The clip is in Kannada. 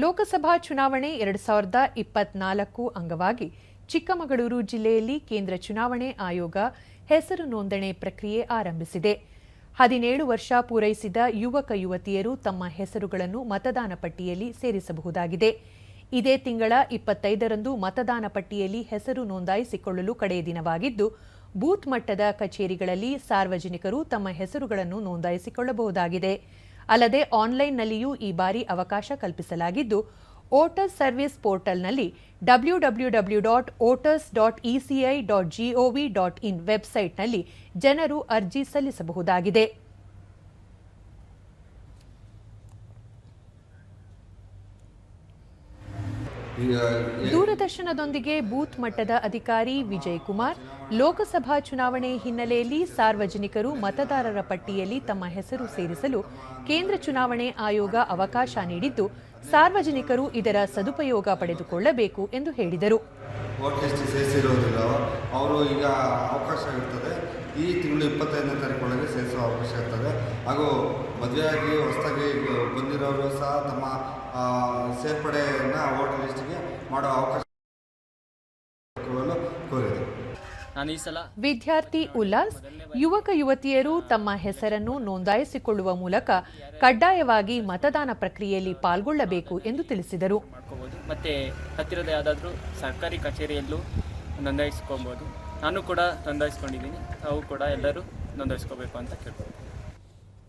ಲೋಕಸಭಾ ಚುನಾವಣೆ ಎರಡು ಸಾವಿರದ ಇಪ್ಪತ್ನಾಲ್ಕು ಅಂಗವಾಗಿ ಚಿಕ್ಕಮಗಳೂರು ಜಿಲ್ಲೆಯಲ್ಲಿ ಕೇಂದ್ರ ಚುನಾವಣೆ ಆಯೋಗ ಹೆಸರು ನೋಂದಣಿ ಪ್ರಕ್ರಿಯೆ ಆರಂಭಿಸಿದೆ. ಹದಿನೇಳು ವರ್ಷ ಪೂರೈಸಿದ ಯುವಕ ಯುವತಿಯರು ತಮ್ಮ ಹೆಸರುಗಳನ್ನು ಮತದಾನ ಪಟ್ಟಿಯಲ್ಲಿ ಸೇರಿಸಬಹುದಾಗಿದೆ. ಇದೇ ತಿಂಗಳ ಇಪ್ಪತ್ತೈದರಂದು ಮತದಾನ ಪಟ್ಟಿಯಲ್ಲಿ ಹೆಸರು ನೋಂದಾಯಿಸಿಕೊಳ್ಳಲು ಕಡೆಯ ದಿನವಾಗಿದ್ದು, ಬೂತ್ ಮಟ್ಟದ ಕಚೇರಿಗಳಲ್ಲಿ ಸಾರ್ವಜನಿಕರು ತಮ್ಮ ಹೆಸರುಗಳನ್ನು ನೋಂದಾಯಿಸಿಕೊಳ್ಳಬಹುದಾಗಿದೆ. ಅಲ್ಲದೆ ಆನ್ಲೈನ್ನಲ್ಲಿಯೂ ಈ ಬಾರಿ ಅವಕಾಶ ಕಲ್ಪಿಸಲಾಗಿದ್ದು, ವೋಟರ್ಸ್ ಸರ್ವಿಸ್ ಪೋರ್ಟಲ್ನಲ್ಲಿ W W W dot voters dot ECI dot GOV dot in ವೆಬ್ಸೈಟ್ನಲ್ಲಿ ಜನರು ಅರ್ಜಿ ಸಲ್ಲಿಸಬಹುದಾಗಿದೆ. ದೂರದರ್ಶನದೊಂದಿಗೆ ಬೂತ್ ಮಟ್ಟದ ಅಧಿಕಾರಿ ವಿಜಯ್ ಕುಮಾರ್ ಲೋಕಸಭಾ ಚುನಾವಣೆ ಹಿನ್ನೆಲೆಯಲ್ಲಿ ಸಾರ್ವಜನಿಕರು ಮತದಾರರ ಪಟ್ಟಿಯಲ್ಲಿ ತಮ್ಮ ಹೆಸರು ಸೇರಿಸಲು ಕೇಂದ್ರ ಚುನಾವಣೆ ಆಯೋಗ ಅವಕಾಶ ನೀಡಿದ್ದು, ಸಾರ್ವಜನಿಕರು ಇದರ ಸದುಪಯೋಗ ಪಡೆದುಕೊಳ್ಳಬೇಕು ಎಂದು ಹೇಳಿದರು. ಅವರು ಈಗ ಅವಕಾಶ ಇರ್ತದೆ. ಈ ತಿಂಗಳು ಇಪ್ಪತ್ತೈದನೇ ತಾರೀಕು ಸೇರಿಸುವ ಅವಕಾಶ ಇರ್ತದೆ. ಹಾಗೂ ಮದುವೆಯಾಗಿ ಹೊಸದಾಗಿ ಬಂದಿರೋರು ಸಹ ತಮ್ಮ ಸೇರ್ಪಡೆಯನ್ನು ವೋಟರ್ ಲಿಸ್ಟ್ಗೆ ಮಾಡೋ ಅವಕಾಶ ಕೋರಿದೆ ವಿದ್ಯಾರ್ಥಿ ಉಲ್ಲಾಸ್ ಯುವಕ ಯುವತಿಯರು ತಮ್ಮ ಹೆಸರನ್ನು ನೋಂದಾಯಿಸಿಕೊಳ್ಳುವ ಮೂಲಕ ಕಡ್ಡಾಯವಾಗಿ ಮತದಾನ ಪ್ರಕ್ರಿಯೆಯಲ್ಲಿ ಪಾಲ್ಗೊಳ್ಳಬೇಕು ಎಂದು ತಿಳಿಸಿದರು. ಮತ್ತೆ ಮತ್ತು ಹತ್ತಿರದ ಯಾವುದಾದ್ರೂ ಸರ್ಕಾರಿ ಕಚೇರಿಯಲ್ಲೂ ನೋಂದಾಯಿಸ್ಕೊಬೋದು. ನಾನು ಕೂಡ ನೋಂದಾಯಿಸ್ಕೊಂಡಿದ್ದೀನಿ. ಅವು ಕೂಡ ಎಲ್ಲರೂ ನೋಂದಾಯಿಸ್ಕೋಬೇಕು ಅಂತ ಕೇಳ್ಬೋದು